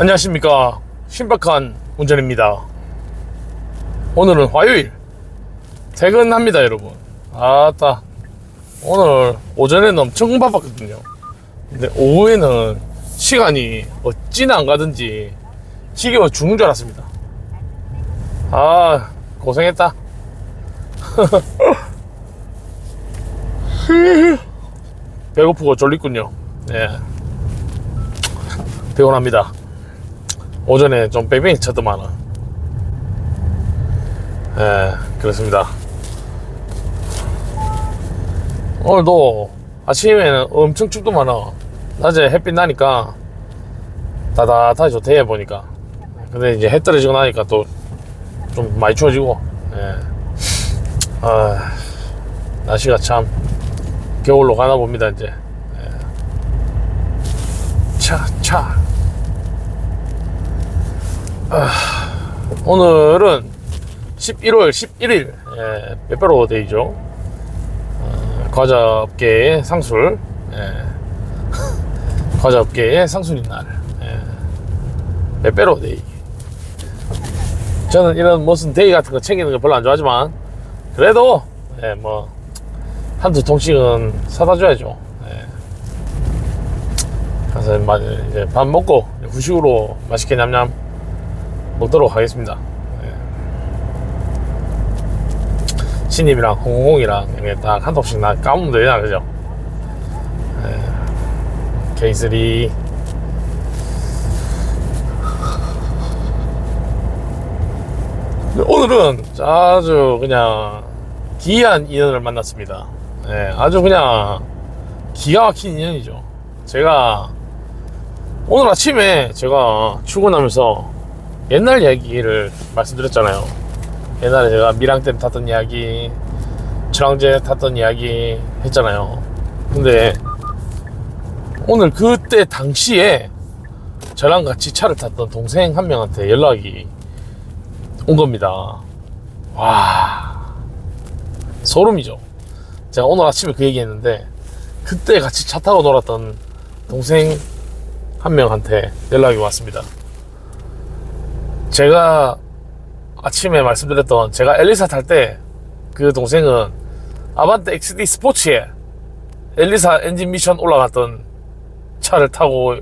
안녕하십니까. 신박한 운전입니다. 오늘은 화요일. 퇴근합니다 여러분. 아따. 오늘 오전에는 엄청 바빴거든요. 근데 오후에는 시간이 어찌나 안 가든지 지겨워 죽는 줄 알았습니다. 아 고생했다. 배고프고 졸리군요. 예. 피곤합니다 오전에 좀 빼빼이 쳤더만은 예 그렇습니다 오늘도 아침에는 엄청 춥더만은 낮에 햇빛 나니까 따뜻하게 좋대 보니까 근데 이제 해 떨어지고 나니까 또 좀 많이 추워지고 예. 아, 날씨가 참 겨울로 가나 봅니다 이제 예. 차, 차. 아, 오늘은 11월 11일 예, 빼빼로 데이죠 어, 과자 업계의 상술 예. 과자 업계의 상술인 날 예. 빼빼로 데이 저는 이런 무슨 데이 같은 거 챙기는 거 별로 안 좋아하지만 그래도 예, 뭐 한두 통씩은 사다 줘야죠 예. 그래서 마- 이제 밥 먹고 후식으로 맛있게 냠냠 먹도록 하겠습니다. 예. 신입이랑 홍콩이랑 이렇게 딱한 통씩 나 까면 되잖아, 그죠? 예. K3 근데 오늘은 아주 그냥 기이한 인연을 만났습니다. 예, 아주 그냥 기가 막힌 인연이죠. 제가 오늘 아침에 제가 출근하면서 옛날 이야기를 말씀드렸잖아요. 옛날에 제가 미랑댐 탔던 이야기, 천왕제 탔던 이야기 했잖아요. 근데 오늘 그때 당시에 저랑 같이 차를 탔던 동생 한 명한테 연락이 온 겁니다. 와, 소름이죠. 제가 오늘 아침에 그 얘기 했는데, 그때 같이 차 타고 놀았던 동생 한 명한테 연락이 왔습니다. 제가 아침에 말씀드렸던 제가 엘리사 탈 때 그 동생은 아반떼 XD 스포츠에 엘리사 엔진 미션 올라갔던 차를 타고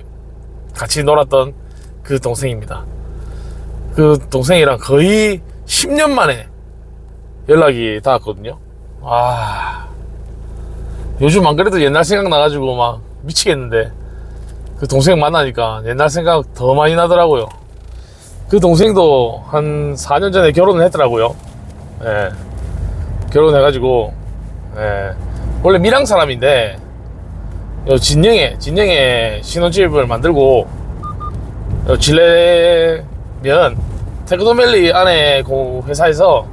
같이 놀았던 그 동생입니다. 그 동생이랑 거의 10년 만에 연락이 닿았거든요. 아, 요즘 안 그래도 옛날 생각 나가지고 막 미치겠는데 그 동생 만나니까 옛날 생각 더 많이 나더라고요. 그 동생도 한 4년 전에 결혼을 했더라고요. 예. 결혼해가지고, 예. 원래 밀양 사람인데, 요 진영에, 진영에 신혼집을 만들고, 요 질레면, 테크노멜리 안에 그 회사에서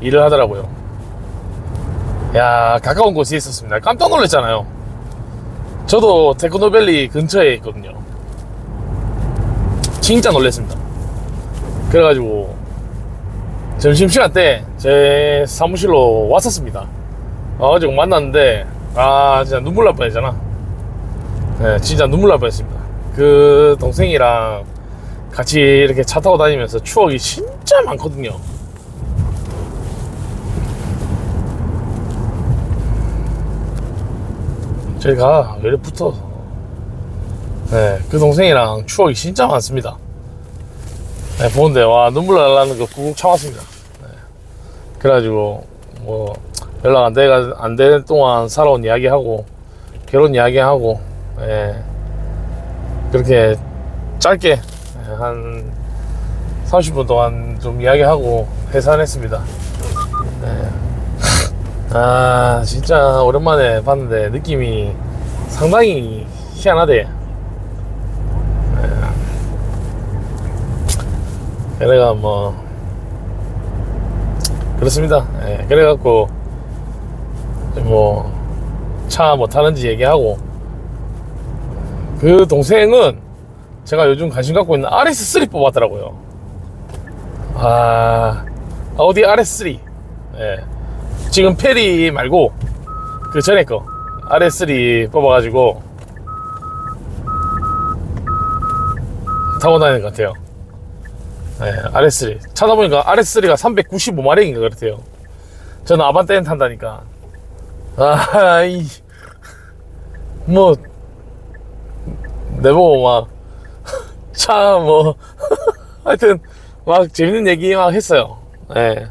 일을 하더라고요. 야, 가까운 곳에 있었습니다. 깜짝 놀랐잖아요. 저도 테크노밸리 근처에 있거든요. 진짜 놀랐습니다. 그래가지고 점심시간 때 제 사무실로 왔었습니다. 와가지고 만났는데 아 진짜 눈물 날 뻔했잖아. 네, 진짜 눈물 날 뻔했습니다. 그 동생이랑 같이 이렇게 차 타고 다니면서 추억이 진짜 많거든요. 저희가 왜 붙어서 네, 그 동생이랑 추억이 진짜 많습니다. 네, 보는데 와 눈물 날라는 거 꾹 참았습니다. 네. 그래가지고 뭐 연락 안 돼가 안 되는 동안 살아온 이야기하고 결혼 이야기하고 예, 그렇게 짧게 예, 한 30분 동안 좀 이야기하고 해산했습니다. 네. 아 진짜 오랜만에 봤는데 느낌이 상당히 희한하대. 그래가 뭐 그렇습니다. 예, 그래갖고 뭐차뭐 타는지 얘기하고 그 동생은 제가 요즘 관심 갖고 있는 RS3 뽑았더라고요. 아 아우디 RS3. 예. 지금 페리 말고 그 전에 거 RS3 뽑아가지고 타고 다니는 것 같아요. 네, RS3. 찾아보니까 RS3가 395마력인가 그렇대요. 저는 아반떼는 탄다니까. 아, 이, 뭐, 내보고 막, 차, 뭐, 하여튼, 막 재밌는 얘기 막 했어요. 예.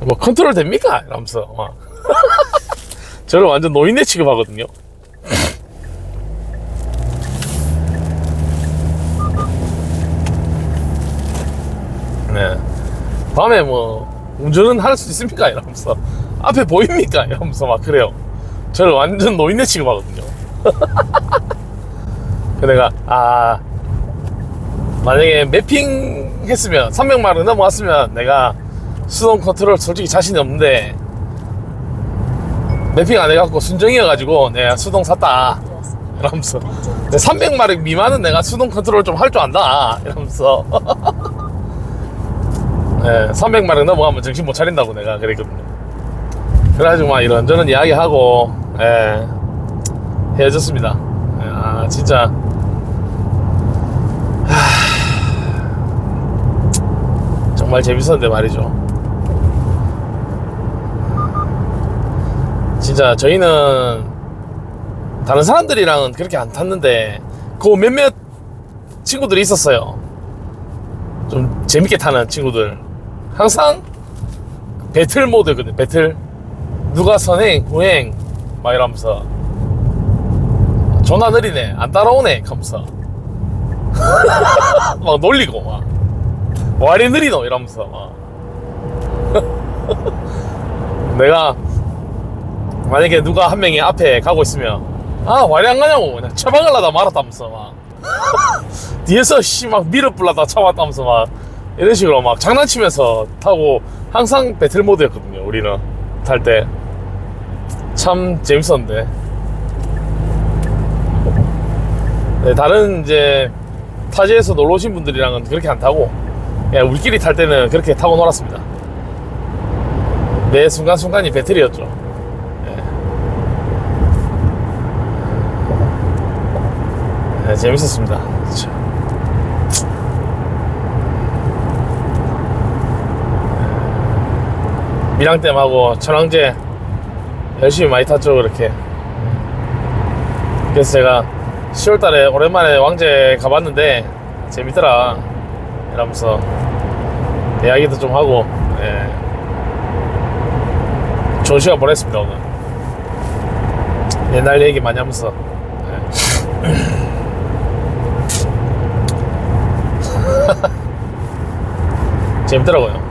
뭐, 컨트롤 됩니까? 이러면서, 막. 저를 완전 노인네 취급하거든요. 네. 밤에 뭐 운전은 할 수 있습니까? 이러면서 앞에 보입니까? 이러면서 막 그래요. 저를 완전 노인네 취급하거든요. 그 내가 아 만약에 매핑 했으면 300마력 넘어왔으면 내가 수동 컨트롤 솔직히 자신이 없는데 매핑 안 해갖고 순정이어가지고 내가 수동 샀다 이러면서 300마력 미만은 내가 수동 컨트롤 좀 할 줄 안다 이러면서 예, 300마력 넘어가면 정신 못 차린다고 내가 그랬거든요. 그래가지고 막 이런저런 이야기하고, 예, 헤어졌습니다. 예, 아, 진짜. 하... 정말 재밌었는데 말이죠. 진짜 저희는 다른 사람들이랑은 그렇게 안 탔는데, 그 몇몇 친구들이 있었어요. 좀 재밌게 타는 친구들. 항상 배틀 모드거든 배틀. 누가 선행 후행 막 이러면서. 전화 느리네 안 따라오네 하면서. 막 놀리고 막. 와리 느리노 이러면서 막. 내가 만약에 누가 한 명이 앞에 가고 있으면 아 와리 안 가냐고 그냥 처박을라다 말았다면서 막. 뒤에서 씨막 밀어 불라다 참았다면서 막 이런 식으로 막 장난치면서 타고 항상 배틀 모드였거든요 우리는. 탈 때. 참 재밌었는데. 네, 다른 이제 타지에서 놀러 오신 분들이랑은 그렇게 안 타고 그냥 우리끼리 탈 때는 그렇게 타고 놀았습니다. 매 순간순간이 배틀이었죠. 네. 네, 재밌었습니다 그쵸. 밀양댐하고 천왕제 열심히 많이 탔죠 그렇게. 그래서 제가 10월달에 오랜만에 왕제 가봤는데 재밌더라. 이러면서 이야기도 좀 하고 예. 좋은 시간 보냈습니다 오늘. 옛날 얘기 많이 하면서. 예. 재밌더라고요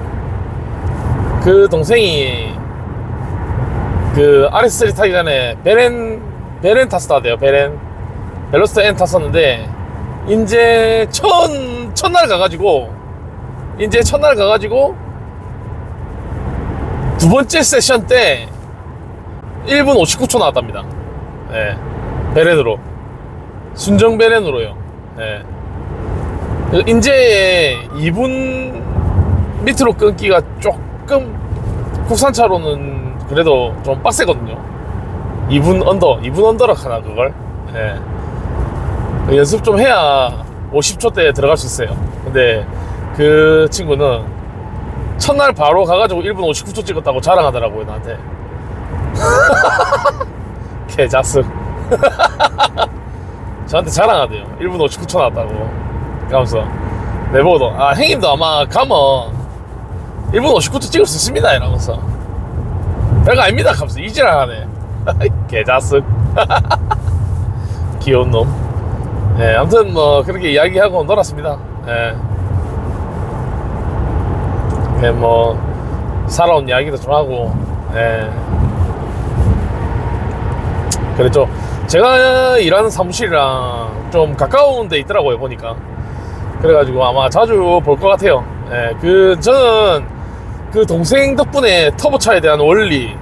그 동생이 그 RS3 타기 전에 베렌 베렌 탔었대요 베렌 벨로스터 N 탔었는데 이제 첫 첫날 가가지고 이제 첫날 가가지고 두 번째 세션 때 1분 59초 나왔답니다. 예. 베렌으로 순정 베렌으로요. 예. 이제 2분 밑으로 끊기가 조금 국산차로는 그래도 좀 빡세거든요. 2분 언더, 2분 언더라 하나 그걸. 예. 연습 좀 해야 50초 대 들어갈 수 있어요. 근데 그 친구는 첫날 바로 가가지고 1분 59초 찍었다고 자랑하더라고요 나한테. 개자스. 저한테 자랑하대요. 1분 59초 나왔다고. 그러면서 내보고도 아 형님도 아마 가면 1분 59초 찍을 수 있습니다 이러면서. 별거 아닙니다 하면서 이지랄 하네. 개자스 귀여운 놈. 예, 아무튼 뭐 그렇게 이야기하고 놀았습니다. 예. 예, 뭐 살아온 이야기도 좀 하고 예. 그랬죠. 제가 일하는 사무실이랑 좀 가까운 데 있더라고요 보니까. 그래가지고 아마 자주 볼 것 같아요. 예, 그 저는 그 동생 덕분에 터보차에 대한 원리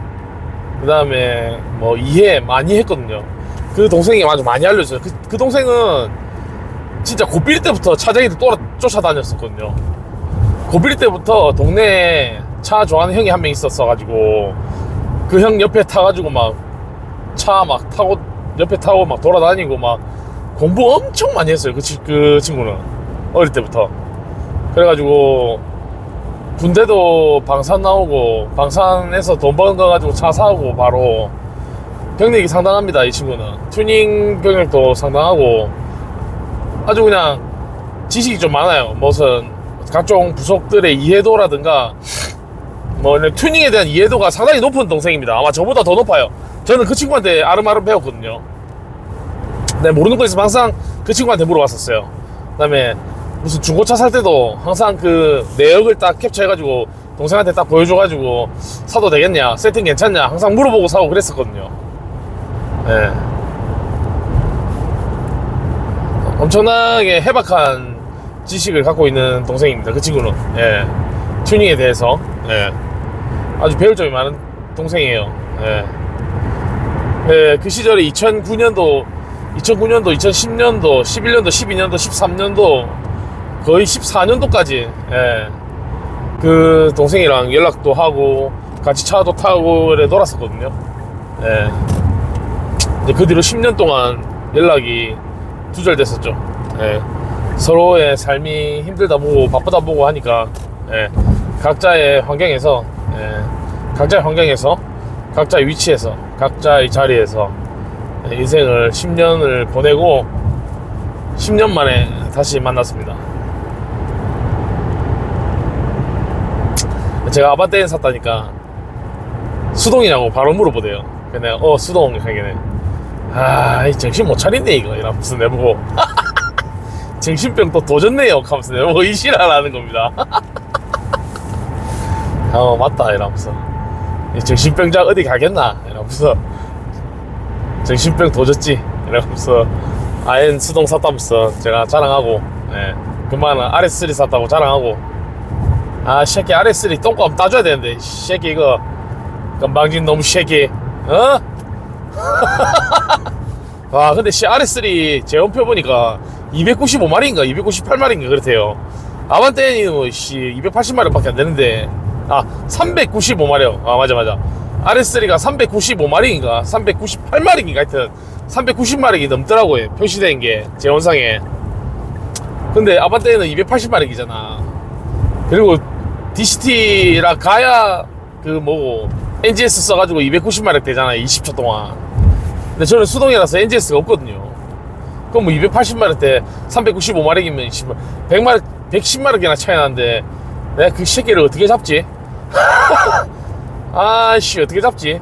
그 다음에 뭐 이해 많이 했거든요 그 동생이 아주 많이 알려줘요 그, 그 동생은 진짜 고빌 때부터 차쟁이들 또 쫓아다녔었거든요 고빌 때부터 동네에 차 좋아하는 형이 한 명 있었어 가지고 그 형 옆에 타가지고 막 차 막 타고 옆에 타고 막 돌아다니고 막 공부 엄청 많이 했어요. 그, 치- 그 친구는 어릴 때부터. 그래가지고 군대도 방산 나오고 방산에서 돈 버는 거 가지고 차 사고 바로 경력이 상당합니다. 이 친구는 튜닝 경력도 상당하고 아주 그냥 지식이 좀 많아요. 무슨 각종 부속들의 이해도라든가 뭐 튜닝에 대한 이해도가 상당히 높은 동생입니다. 아마 저보다 더 높아요. 저는 그 친구한테 아름아름 배웠거든요. 네, 모르는 거 있으면 항상 그 친구한테 물어봤었어요. 그 다음에 무슨 중고차 살 때도 항상 그 내역을 딱 캡처해가지고 동생한테 딱 보여줘가지고 사도 되겠냐, 세팅 괜찮냐, 항상 물어보고 사고 그랬었거든요. 네. 엄청나게 해박한 지식을 갖고 있는 동생입니다. 그 친구는. 예. 튜닝에 대해서. 예. 아주 배울 점이 많은 동생이에요. 예. 예, 그 시절에 2009년도, 2009년도, 2010년도, 11년도, 12년도, 13년도, 거의 14년도까지, 예. 그 동생이랑 연락도 하고, 같이 차도 타고, 이래 놀았었거든요. 예. 이제 그 뒤로 10년 동안 연락이 두절됐었죠. 예. 서로의 삶이 힘들다 보고, 바쁘다 보고 하니까, 예. 각자의 환경에서, 예. 각자의 환경에서, 각자의 위치에서, 각자의 자리에서 예, 인생을 10년을 보내고 10년 만에 다시 만났습니다. 제가 아반떼인 샀다니까 수동이냐고 바로 물어보대요. 내가 어 수동 하기네. 아, 이 정신 못 차린네 이거. 이러면서 내보고. 정신병 또 도졌네요. 하면서 내보고 이시라라는 겁니다. 어 맞다. 이러면서 이 정신병자 어디 가겠나? 이러면서 정신병 도졌지? 이러면서 아엔 수동 샀다면서 제가 자랑하고 예. 그만은 RS3 샀다고 자랑하고 아 새끼 RS3 똥꼬 한번 따줘야 되는데. 이 새끼 이거 건방진 놈 새끼. 어? 와 근데 씨 RS3 제원표 보니까 295마리인가 298마리인가 그렇대요. 아반떼는 뭐씨 280마리밖에 안 되는데. 아 395마리요. 아 맞아 맞아. RS3가 395마리인가 398마리인가 하여튼 390마리 넘더라고요 표시된 게 제원상에. 근데 아반떼는 280마리이잖아 그리고 DCT라 가야 그 뭐고 NGS 써가지고 290마력 되잖아 20초 동안 근데 저는 수동이라서 NGS가 없거든요 그럼 뭐 280마력 때 395마력이면 100마력 110마력이나 차이 나는데 내가 그 새끼를 어떻게 잡지? 아씨 어떻게 잡지?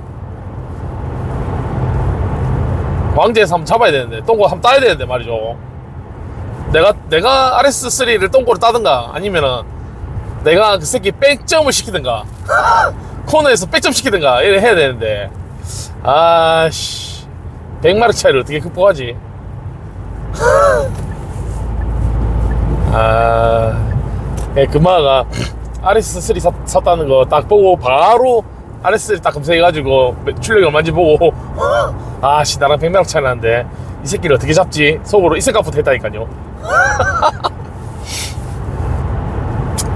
왕제에서 한번 잡아야 되는데 똥꼬 한번 따야 되는데 말이죠 내가 내가 RS3를 똥꼬로 따든가 아니면은 내가 그 새끼 백점을 시키든가 코너에서 백점 시키든가 이래 해야 되는데. 아씨 100마력 차이를 어떻게 극복하지? 아 예, 금마가 RS3 샀, 샀다는 거 딱 보고 바로 RS3 딱 검색해가지고 출력이 얼마인지 보고. 아씨 나랑 100마력 차이 나는데 이 새끼를 어떻게 잡지? 속으로 이 생각부터 했다니까요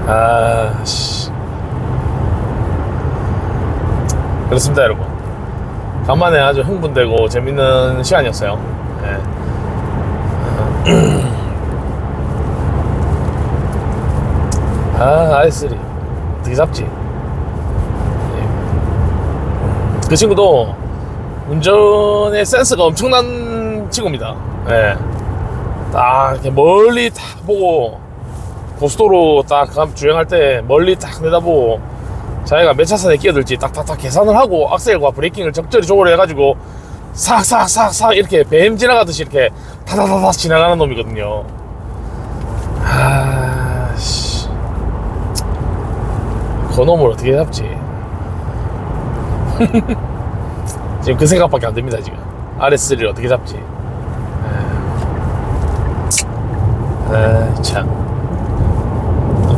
아씨 그렇습니다 여러분 간만에 아주 흥분되고 재밌는 시간이었어요 예. 아 R3 어떻게 잡지 예. 그 친구도 운전의 센스가 엄청난 친구입니다 예. 딱 이렇게 멀리 딱 보고 고속도로 딱 감- 주행할 때 멀리 딱 내다보고 자기가 몇 차선에 끼어들지 딱딱딱 계산을 하고 악셀과 브레이킹을 적절히 조절을 해가지고 싹싹싹싹 이렇게 뱀 지나가듯이 이렇게 타다다다 지나가는 놈이거든요. 아씨, 그 놈을 어떻게 잡지? 지금 그 생각밖에 안 듭니다 지금. RS3를 어떻게 잡지? 아, 참.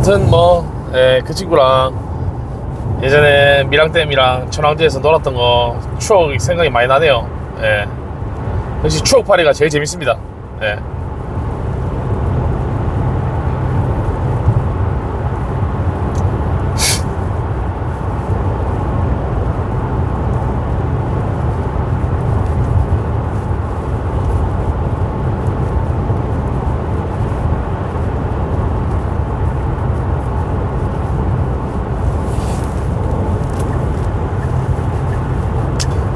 아무튼 뭐, 예, 그 친구랑 예전에 미랑댐이랑 천왕제에서 놀았던 거 추억 생각이 많이 나네요. 예. 역시 추억팔이가 제일 재밌습니다. 예.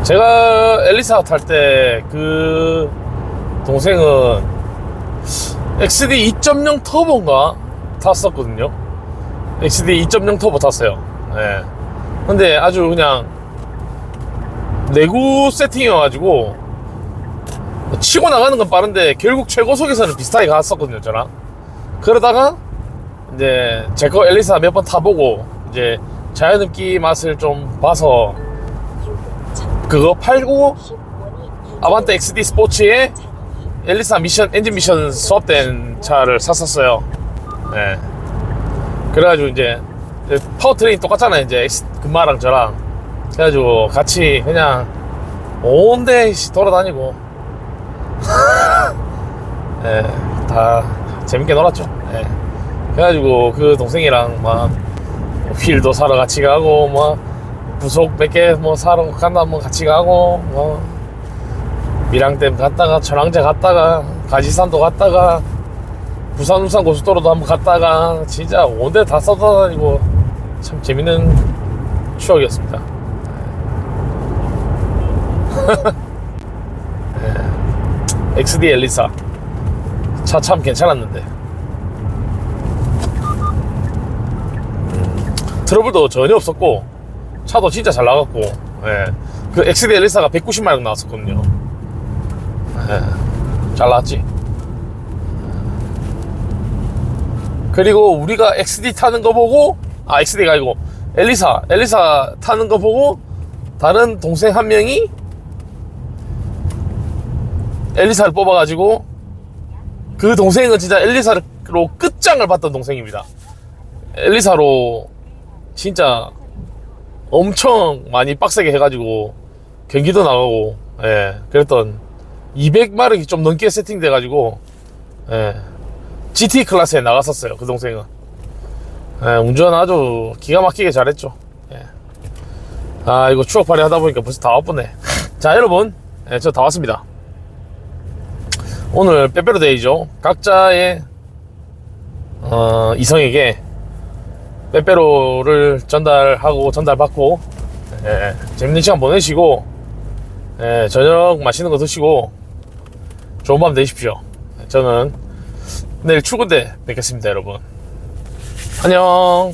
제가 엘리사 탈 때 그 동생은 XD 2.0 터보인가 탔었거든요. XD 2.0 터보 탔어요. 예. 근데 아주 그냥 내구 세팅이어가지고 치고 나가는 건 빠른데 결국 최고속에서는 비슷하게 갔었거든요, 저랑. 그러다가 이제 제 거 엘리사 몇 번 타보고 이제 자연흡기 맛을 좀 봐서 그거 팔고 아반떼 XD 스포츠에 엘리사 미션 엔진 미션 수업된 차를 샀었어요. 네. 그래가지고 이제 파워트레인 똑같잖아요. 이제 금마랑 저랑 그래가지고 같이 그냥 온데 씨 돌아다니고 예, 다 재밌게 놀았죠. 예. 그래가지고 그 동생이랑 막 휠도 사러 같이 가고 뭐 부속 몇 개 뭐 사러 간다 뭐 같이 가고 뭐 밀양댐 갔다가 천왕제 갔다가 가지산도 갔다가 부산 울산 고속도로도 한번 갔다가 진짜 온 데 다 써다니고 참 재밌는 추억이었습니다. 예. XD 엘리사 차 참 괜찮았는데 음, 트러블도 전혀 없었고 차도 진짜 잘 나갔고 예. 그 XD 엘리사가 190만 원 나왔었거든요 예. 잘 나왔지 그리고 우리가 XD 타는 거 보고 아 XD가 아니고 엘리사 엘리사 타는 거 보고 다른 동생 한 명이 엘리사를 뽑아가지고 그 동생은 진짜 엘리사로 끝장을 봤던 동생입니다. 엘리사로 진짜 엄청 많이 빡세게 해가지고 경기도 나가고 예 그랬던 200마력이 좀 넘게 세팅돼가지고 예 GT 클래스에 나갔었어요 그 동생은. 예, 운전 아주 기가 막히게 잘했죠. 예. 아 이거 추억팔이 하다 보니까 벌써 다 와쁘네. 자 여러분 예, 저 다 왔습니다. 오늘 빼빼로 데이죠. 각자의 어, 이성에게 빼빼로를 전달하고 전달받고 예, 재밌는 시간 보내시고 예, 저녁 맛있는 거 드시고 좋은 밤 되십시오. 저는 내일 출근 때 뵙겠습니다 여러분. 안녕